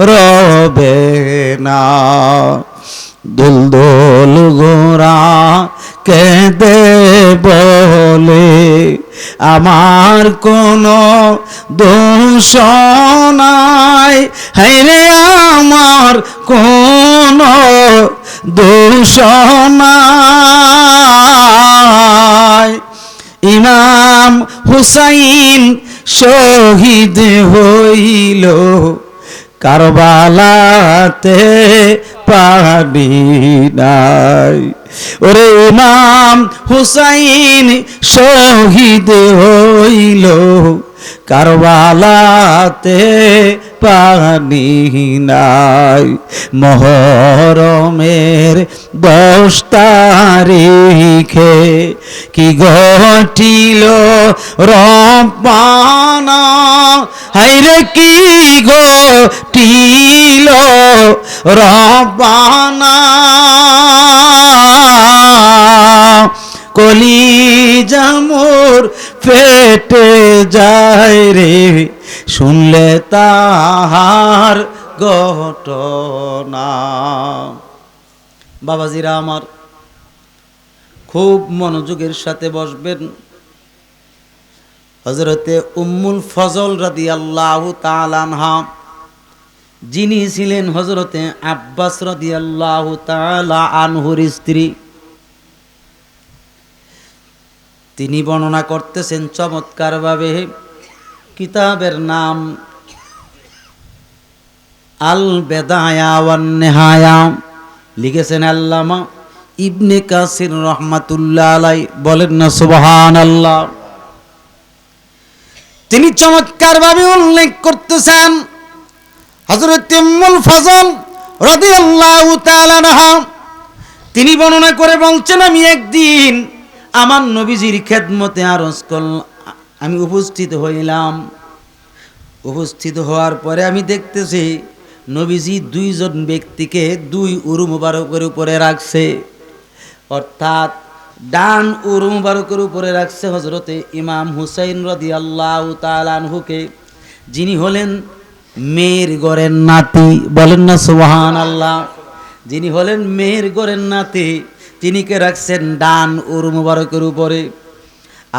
রবে না। দুল দোল গোরা কেঁদে বলে, আমার কোনো দোষ নাই। হাইরে আমার কোনো দোষ নাই। ইমাম হুসাইন শহীদ হইল। কারবালাতে পানি নাই। ওরে ইমাম হুসাইন শহীদ হইল। কারবালাতে পানি নাই মহরমের দশ তারিখে কি ঘটিল রপানা হাইরে কি ঘটিল রপানা কলি জামুর ফেটে যায় রে। শুনলে তাহার ঘটনা। বাবাজিরা আমার খুব মনোযোগের সাথে বসবেন। হজরতে উম্মুল ফজল রাদি আল্লাহ তালানহা যিনি ছিলেন হজরতে আব্বাস রাদি আল্লাহ তালা আনহুর স্ত্রী। তিনি বর্ণনা করতেছেন চমৎকারভাবে। কিতাবের নাম আল বেদায়া ওয়ান লিখেছেন আল্লামা ইবনে কাসির রহমাতুল্লাহ আলাই বলেন না সুবহান আল্লাহ তিনি চমৎকারভাবে উল্লেখ করতেছেন হজরত ফজল তাআলা আনহা। তিনি বর্ণনা করে বলছেন, আমি একদিন আমার নবীজির খেদমতে আরজ করল, আমি উপস্থিত হইলাম। উপস্থিত হওয়ার পরে আমি দেখতেছি নবীজি দুইজন ব্যক্তিকে দুই উরু মুবারকের উপরে রাখছে। অর্থাৎ ডান উরু মুবারকের উপরে রাখছে হজরতে ইমাম হুসাইন রদি আল্লাহ তালানহুকে যিনি হলেন মেয়ের গড়ের নাতি। বলেন না সুবহান আল্লাহ যিনি হলেন মেয়ের গড়ের নাতি তিনিকে রাখছেন ডান উরু মুবারকের উপরে।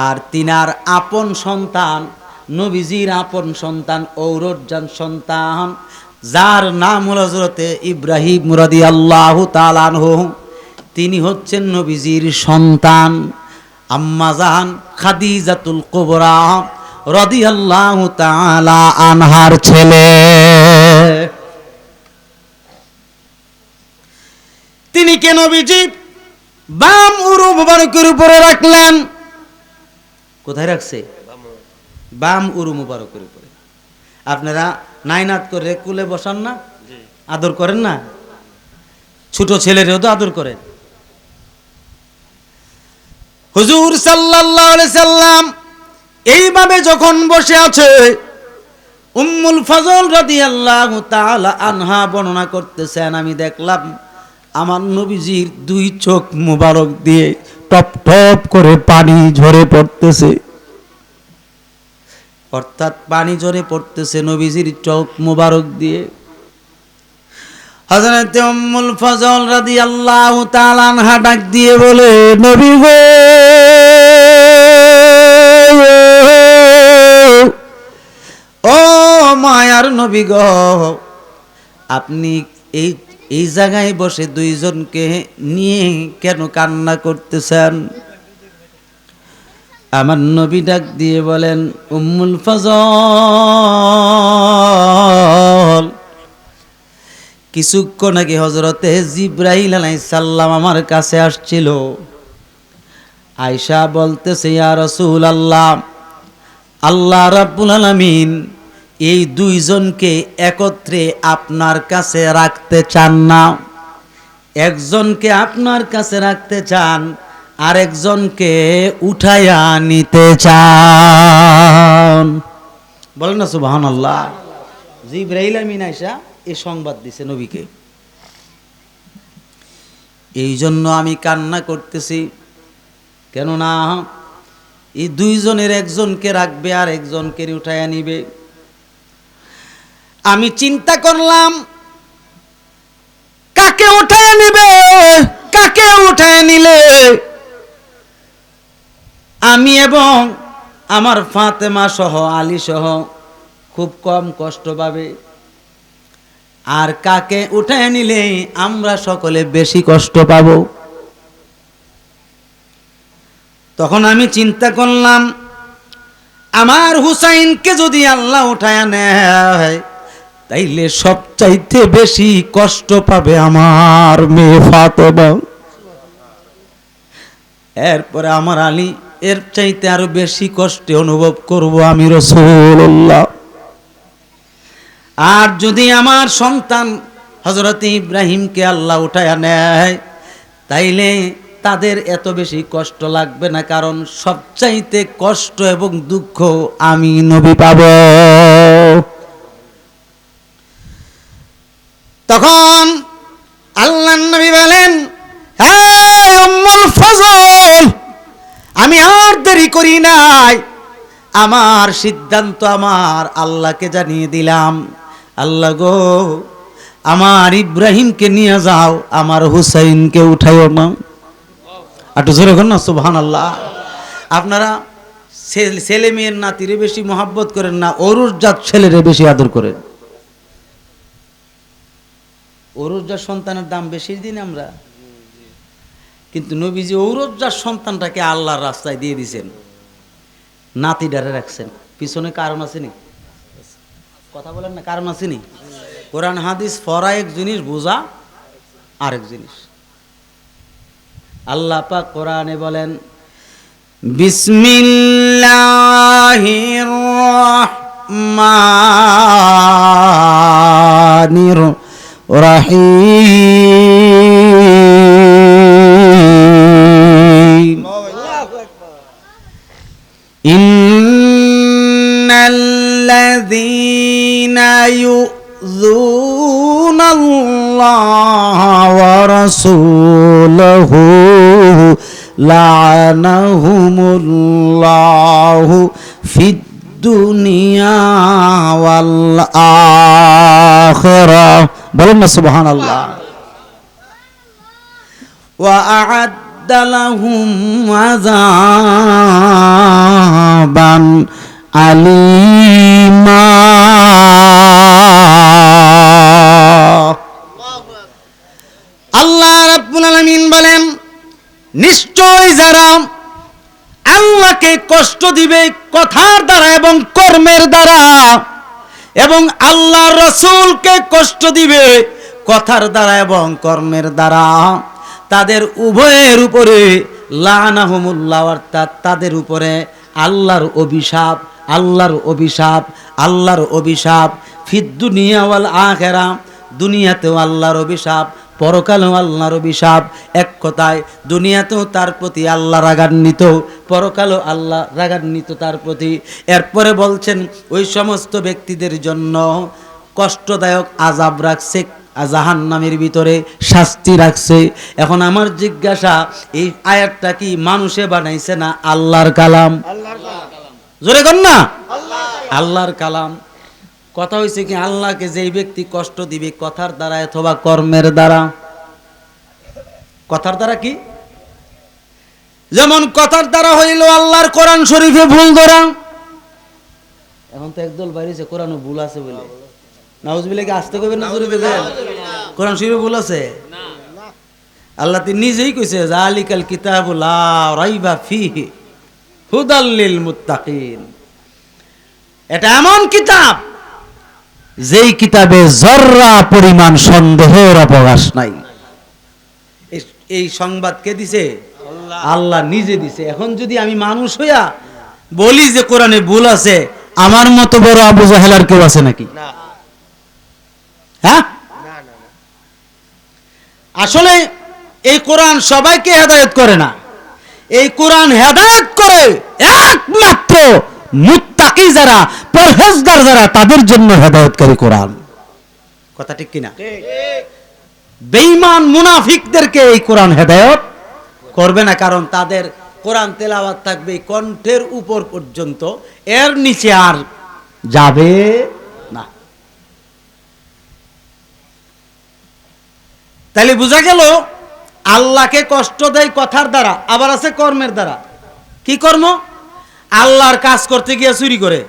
আর তিনার আপন সন্তান, নবীজির আপন সন্তান ঔরজান সন্তান, যার নাম হল হজরতে ইব্রাহিম মুরাদি আল্লাহ তালানহু তিনি হচ্ছেন নবীজির সন্তান আম্মাজান খাদিজাতুল কোবরা রদি আল্লাহ তালা আনহার ছেলে। তিনি কেন নবীজি? বাম উরু মুবারকের উপরে রাখলেন। কোথায় রাখছে? বাম উরু মুবারকের উপরে। আপনারা নাইনাত করে কুলে বসান না? আদর করেন না? ছোট ছেলেরেও তো আদর করেন। হুজুর সাল্লাল্লাহু আলাইহি সাল্লাম এইভাবে যখন বসে আছে উম্মুল ফজল রাদিয়াল্লাহু তাআলা আনহা বর্ণনা করতেছেন আমি দেখলাম আমার নবীজির দুই চোখ মুবারক দিয়ে টপ টপ করে পানি ঝরে পড়তেছে। অর্থাৎ পানি ঝরে পড়তেছে নবীজির চোখ মুবারক দিয়ে। হযরত উম্মুল ফজল রাদিয়াল্লাহু তাআলা আনহা ডাক দিয়ে বলে, নবী গো, ও মায়ার নবী গো, আপনি এই এই জায়গায় বসে দুইজনকে নিয়ে কেন কান্না করতেছেন? আমার নবী ডাক দিয়ে বলেন, উম্মুল ফজল। কিছুক্ষণ আগে হজরতে জিব্রাহিল আলাই সাল্লাম আমার কাছে আসছিল। আয়সা বলতেছে, ইয়া রসুল আল্লাহ আল্লাহ রাব্বুল আলামিন এই দুইজনকে একত্রে আপনার কাছে রাখতে চান না। একজনকে আপনার কাছে রাখতে চান, আরেকজনকে উঠাইয়া নিতে চান। বলেন না সুবাহান আল্লাহ জিব্রাহিল আমিন আয়সা এ সংবাদ দিছে নবীকে। এই জন্য আমি কান্না করতেছি। কেননা, এই দুইজনের একজনকে রাখবে আর একজনকে উঠাইয়া নিবে। আমি চিন্তা করলাম, কাকে উঠায় নিবে? কাকে উঠায় নিলে? আমি এবং আমার ফাতেমা সহ, আলী সহ খুব কম কষ্ট পাবে। আর কাকে উঠায় নিলে আমরা সকলে বেশি কষ্ট পাব। তখন আমি চিন্তা করলাম, আমার হুসাইনকে যদি আল্লাহ উঠায় নেয় তাইলে সবচাইতে বেশি কষ্ট পাবে আমার মেয়ে ফাতেমা। এরপরে আমার আলী, এর চাইতে আরও বেশি কষ্টে অনুভব করব আমি রসুল্লাহ আর যদি আমার সন্তান হজরত ইব্রাহিমকে আল্লাহ উঠায় নেয়, তাইলে তাদের এত বেশি কষ্ট লাগবে না, কারণ সবচাইতে কষ্ট এবং দুঃখ আমি নবী পাব। তখন আল্লাহ নবী বলেন "হ্যাঁ, উম্মুল ফজল আমি আর দেরি করি নাই। আমার সিদ্ধান্ত আমার আল্লাহকে জানিয়ে দিলাম। আল্লাহ গো আমার ইব্রাহিমকে নিয়ে যাও আমার হুসাইনকে উঠাইও মা। একটু জোরে না সুবহান আল্লাহ আপনারা ছেলে মেয়ের নাতিরে বেশি মহাব্বত করেন না অরুর জাত ছেলেরে বেশি আদর করেন। অরুর সন্তানের দাম বেশি দিন আমরা। কিন্তু নবীজি ঔরজ্জার সন্তানটাকে আল্লাহর রাস্তায় দিয়ে দিছেন। নাতি ডারে রাখছেন। পিছনে কারণ আছে নি? কথা বলেন না, কারণ আছে নি? কোরআন, হাদিস, ফরা এক জিনিস, বোঝা আরেক জিনিস। আল্লাহ পাক কোরআনে বলেন, বিসমিল্লাহির রহমানির رحيم. إن الذين يؤذون الله ورسوله لعنهم الله في الدنيا والآخرة. বলেন না সুবহান আল্লাহ আল্লাহ রাব্বুল বলেন, নিশ্চয় যারা আল্লাহকে কষ্ট দিবে কথার দ্বারা এবং কর্মের দ্বারা এবং আল্লাহ রসুলকে কষ্ট দিবে কথার দ্বারা এবং কর্মের দ্বারা। তাদের উভয়ের উপরে লানাহমুল্লাহ, অর্থাৎ তাদের উপরে আল্লাহর অভিশাপ আল্লাহর অভিশাপ আল্লাহর অভিশাপ। ফিদ্দুনিয়াওয়াল আখেরা, দুনিয়াতেও আল্লাহর অভিশাপ পরকালেও আল্লাহর অভিশাপ এক কথায় দুনিয়াতেও তার প্রতি আল্লাহ রাগান্বিত পরকালও আল্লাহ রাগান্বিত তার প্রতি। এরপরে বলছেন ওই সমস্ত ব্যক্তিদের জন্য কষ্টদায়ক আজাব রাখছে জাহান নামের ভিতরে শাস্তি রাখছে। এখন আমার জিজ্ঞাসা এই আয়াতটা কি মানুষে বানাইছে না আল্লাহর কালাম? জোরে কর না? আল্লাহর কালাম। কথা হয়েছে কি আল্লাহকে যেই ব্যক্তি কষ্ট দিবে কথার দ্বারা অথবা কর্মের দ্বারা। কথার দ্বারা কি? যেমন কথার দ্বারা হইল আল্লাহর কোরআন শরীফে ভুল ধরা। এখন তো একদল বাইরেছে কোরআন ভুল আছে বলে। নাউজবিলে কি আসতে কইবেন না দেবেন কোরআন শরীফে ভুল আছে? আল্লাহ তিনি নিজেই কইছে জালিকাল কিতাবুল রাইবা ফিহি হুদাল্লিল মুত্তাকিন। এটা এমন কিতাব যেই কিতাবে জর্রা পরিমাণ সন্দেহের অবকাশ নাই। এই- সংবাদ কে দিছে? আল্লাহ। নিজে দিছে। এখন যদি আমি মানুষ হইয়া বলি যে কোরআনে ভুল আছে আমার মতো বড় আবু জাহেলার কেউ আছে নাকি? হ্যাঁ? আসলে এই কোরআন সবাইকে হেদায়ত করে না। এই কোরআন হেদায়ত করে একমাত্র মুত্তাকি যারা পরহেজগার যারা তাদের জন্য হেদায়তকারী কোরআন। কথা ঠিক কিনা? বেঈমান মুনাফিকদেরকে এই কোরআন হেদায়ত করবে না কারণ তাদের কোরআন তেলাওয়াত থাকবে কণ্ঠের উপর পর্যন্ত। এর নিচে আর যাবে না। তাহলে বোঝা গেল আল্লাহকে কষ্ট দেয় কথার দ্বারা আবার আছে কর্মের দ্বারা। কি কর্ম? আল্লাহর কাজ করতে গিয়ে চুরি করে।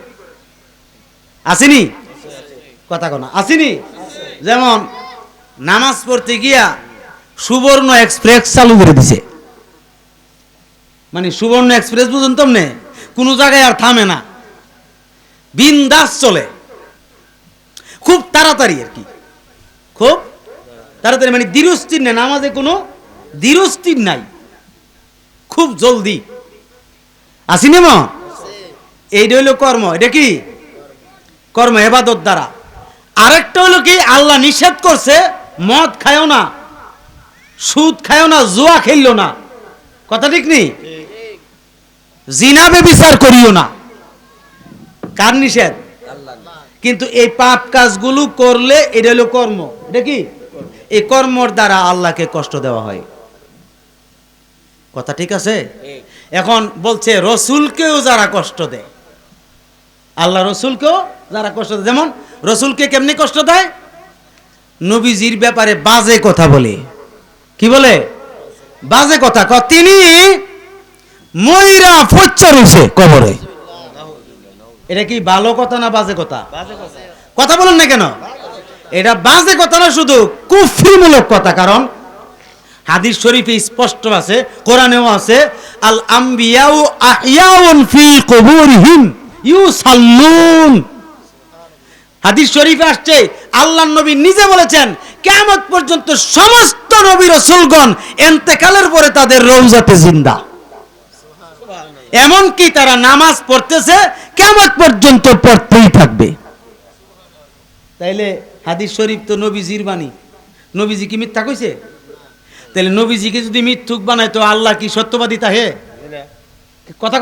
আসেনি? কথা কোনা আসেনি? যেমন নামাজ পড়তে গিয়া সুবর্ণ এক্সপ্রেস চালু করে দিছে। মানে সুবর্ণ এক্সপ্রেস বুঝুন তোমনে কোনো জায়গায় আর থামে না। বিন্দাস চলে। খুব তাড়াতাড়ি আর কি। খুব তাড়াতাড়ি। মানে ধীরস্থির নেই। নামাজে কোনো ধীরস্থির নাই। খুব জলদি। আসিনি মা? এইটা হইল কর্ম, এটা কি? কর্ম, এবাদত দ্বারা। আরেকটা হলো কি, আল্লাহ নিষেধ করছে, মদ খায়ও না, সুদ খায়ও না, জুয়া খেললো না। কথা ঠিক নেই? জিনাবে বিচার করিও না। কার নিষেধ? কিন্তু এই পাপ কাজগুলো করলে এটা হলো কর্ম। এটা কি? এই কর্মর দ্বারা আল্লাহকে কষ্ট দেওয়া হয়। কথা ঠিক আছে? এখন বলছে রসুলকেও যারা কষ্ট দেয়। আল্লাহ রসুলকেও যারা কষ্ট দেয়। যেমন রসুলকে কেমনি কষ্ট দেয়? নবীজির ব্যাপারে বাজে কথা বলে। কি বলে? বাজে কথা ক তিনি ময়রা ফচ্চা রয়েছে কবরে। এটা কি ভালো কথা না বাজে কথা। কথা বলেন না কেন? এটা বাজে কথা না শুধু কুফরিমূলক কথা। কারণ হাদিস শরীফে স্পষ্ট আছে, কোরআনেও আছে, আল আম্বিয়াউ আহিয়াউন ফি কুবুরিহিম ইউসাল্লুন। হাদিস শরীফে আসছে আল্লাহ নবী নিজে বলেছেন, কিয়ামত পর্যন্ত সমস্ত নবী রাসূলগণ এন্তেকালের পরে তাদের রওজাতে জিন্দা। এমনকি তারা নামাজ পড়তেছে কেমন পর্যন্ত পড়তেই থাকবে। তাইলে হাদিস শরীফ তো নবীজির বাণী। নবীজি কি মিথ্যা কইছে? তাহলে নবীজিকে যদি মিথ্যুক বানায় তো আল্লাহ কি সত্যবাদী তাহে? কথা